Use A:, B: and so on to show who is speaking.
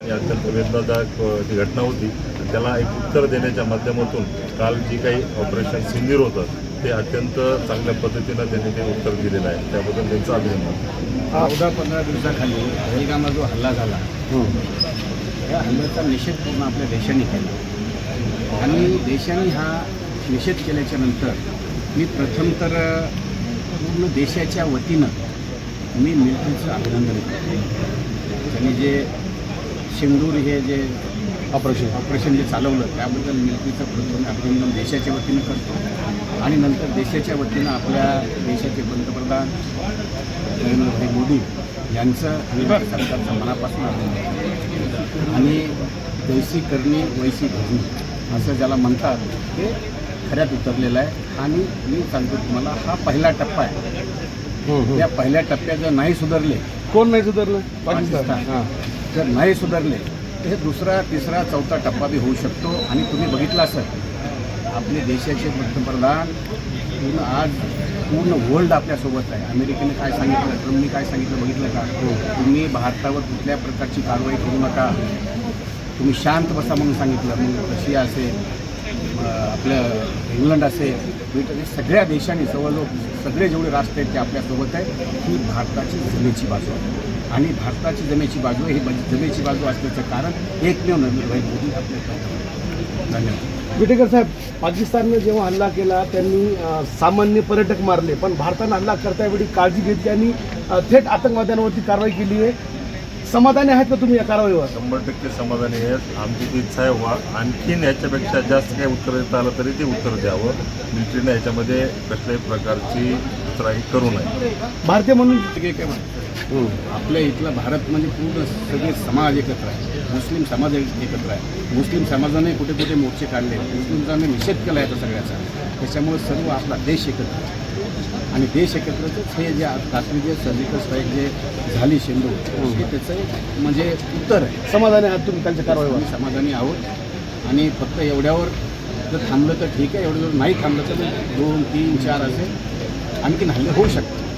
A: ही अत्यंत वेदनादायक ती घटना होती. आणि त्याला एक उत्तर देण्याच्या माध्यमातून काल जी काही ऑपरेशन सिंदीर होतं ते अत्यंत चांगल्या पद्धतीनं त्यांनी ते उत्तर दिलेलं आहे. त्याबद्दल त्यांचं अभिनंदन.
B: चौदा पंधरा दिवसाखाली पहलगामला जो हल्ला झाला या हल्ल्याचा निषेध पूर्ण आपल्या देशाने केला. आणि देशाने हा निषेध केल्याच्यानंतर मी प्रथम तर पूर्ण देशाच्या वतीनं मी मिलिटरीचं अभिनंदन करतो. त्यांनी जे शेंदूर हे जे ऑपरेशन ऑपरेशन जे चालवलं त्याबद्दल मिलिटरीचं प्रथम अभिनंदन देशाच्या वतीनं करतो. आणि नंतर देशाच्या वतीनं आपल्या देशाचे पंतप्रधान नरेंद्रभाई मोदी यांचं आणि सरकारचं मनापासून अभिनंदन. आणि जैसी करणी वैसी भरणी असं ज्याला म्हणतात ते खऱ्यात उतरलेलं आहे. आणि मी सांगतो तुम्हाला हा पहिला टप्पा आहे. या पहिल्या टप्प्यात जर नाही सुधारले.
C: कोण नाही सुधारलं?
B: पाकिस्तान. जर नाही सुधारले तर हे दुसरा तिसरा चौथा टप्पा बी होऊ शकतो. आणि तुम्ही बघितला असेल आपले देशाचे पंतप्रधान पूर्ण आज पूर्ण वर्ल्ड आपल्यासोबत आहे. अमेरिकेने काय सांगितलं ट्रम्पने काय सांगितलं बघितलं का? हो. तुम्ही भारतावर कुठल्या प्रकारची कारवाई करू नका. तुम्ही शांत बसा म्हणून सांगितलं. मग रशिया असेल आपल्या आपलं इंग्लंड असेल ब्रिटन सगळ्या देशांनी जवळजवळ सगळे जेवढे राष्ट्र आहेत ते आपल्यासोबत आहे ही भारताची जमेची बाजू आहे. आणि भारताची जमेची बाजू ही जमेची बाजू असल्याचं कारण एकमेव नरेंद्रभाई मोदी आपल्या धन्यवाद.
C: विटेकर साहेब पाकिस्तानने जेव्हा हल्ला केला त्यांनी सामान्य पर्यटक मारले पण भारतानं हल्ला करतावेळी काळजी घेतली आणि थेट आतंकवाद्यांवरती कारवाई केली आहे. समाधानी आहेत का तुम्ही या कारवाईवर?
A: शंभर टक्के समाधानी आहेत. आमची ती इच्छा आहे व्हा आणखीन याच्यापेक्षा जास्त काही उत्तर देता आलं तरी ते उत्तर द्यावं. मिलिटरीने याच्यामध्ये कसल्याही प्रकारची उतराई करू नये.
C: भारतीय म्हणून
B: काय म्हणतात आपल्या इथला भारत म्हणजे पूर्ण सगळे समाज एकत्र आहे. मुस्लिम समाज एक- एकत्र आहे. मुस्लिम समाजाने कुठे कुठे मोर्चे काढले मुस्लिमजाने निषेध केला आहे सगळ्याचा. त्याच्यामुळे सर्व आपला देश एकत्र आहे. आणि देश एकत्रच हे जे रात्री जे सर्जिकल स्ट्राईक जे झाली शेंदू हे त्याचं म्हणजे उत्तर आहे.
C: समाधानी आहात तुम्ही त्यांच्या कारवाईवर?
B: समाधानी आहोत. आणि फक्त एवढ्यावर जर थांबलं तर ठीक आहे एवढं जर नाही थांबलं तर दोन तीन चार असे आणखीन हल्ले होऊ शकतात.